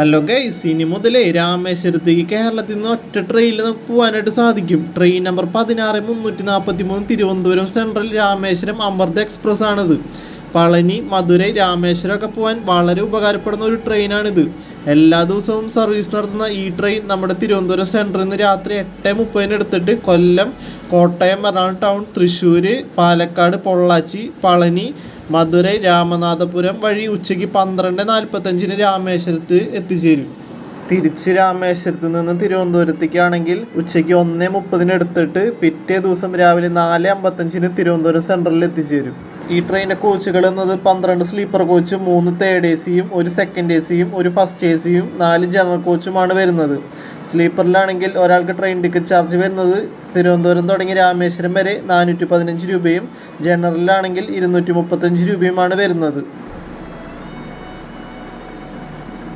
Hello guys ഇനി മുതലേ രാമേശ്വരത്തേക്ക് കേരളത്തിൽ നിന്ന് ഒറ്റ ട്രെയിനിൽ നമുക്ക് പോകാനായിട്ട് സാധിക്കും. ട്രെയിൻ നമ്പർ പതിനാറ് മുന്നൂറ്റി നാൽപ്പത്തി മൂന്ന് തിരുവനന്തപുരം സെൻട്രൽ രാമേശ്വരം അമൃത എക്സ്പ്രസ് ആണിത്. പളനി മധുരൈ രാമേശ്വരം ഒക്കെ പോകാൻ വളരെ ഉപകാരപ്പെടുന്ന ഒരു ട്രെയിനാണിത് എല്ലാ ദിവസവും സർവീസ് നടത്തുന്ന ഈ ട്രെയിൻ നമ്മുടെ തിരുവനന്തപുരം സെൻട്രിൽ നിന്ന് രാത്രി എട്ട് മുപ്പതിന് എടുത്തിട്ട് കൊല്ലം കോട്ടയം എറണാകുളം ടൗൺ തൃശ്ശൂർ പാലക്കാട് പൊള്ളാച്ചി പളനി മധുരൈ രാമനാഥപുരം വഴി ഉച്ചയ്ക്ക് പന്ത്രണ്ട് നാൽപ്പത്തഞ്ചിന് രാമേശ്വരത്ത് എത്തിച്ചേരും. തിരിച്ച് രാമേശ്വരത്ത് നിന്ന് തിരുവനന്തപുരത്തേക്കാണെങ്കിൽ ഉച്ചയ്ക്ക് ഒന്ന് മുപ്പതിന് എടുത്തിട്ട് പിറ്റേ ദിവസം രാവിലെ നാല് അമ്പത്തഞ്ചിന് തിരുവനന്തപുരം സെൻട്രലിൽ എത്തിച്ചേരും. ഈ ട്രെയിനിന്റെ കോച്ചുകൾ എന്നത് പന്ത്രണ്ട് സ്ലീപ്പർ കോച്ചും മൂന്ന് തേർഡ് എ സിയും ഒരു സെക്കൻഡ് എ സിയും ഒരു ഫസ്റ്റ് എ സിയും നാല് ജനറൽ കോച്ചുമാണ് വരുന്നത്. സ്ലീപ്പറിലാണെങ്കിൽ ഒരാൾക്ക് ട്രെയിൻ ടിക്കറ്റ് ചാർജ് വരുന്നത് തിരുവനന്തപുരം തുടങ്ങി രാമേശ്വരം വരെ നാനൂറ്റി പതിനഞ്ച് രൂപയും ജനറലിലാണെങ്കിൽ ഇരുന്നൂറ്റി മുപ്പത്തഞ്ച് രൂപയുമാണ് വരുന്നത്.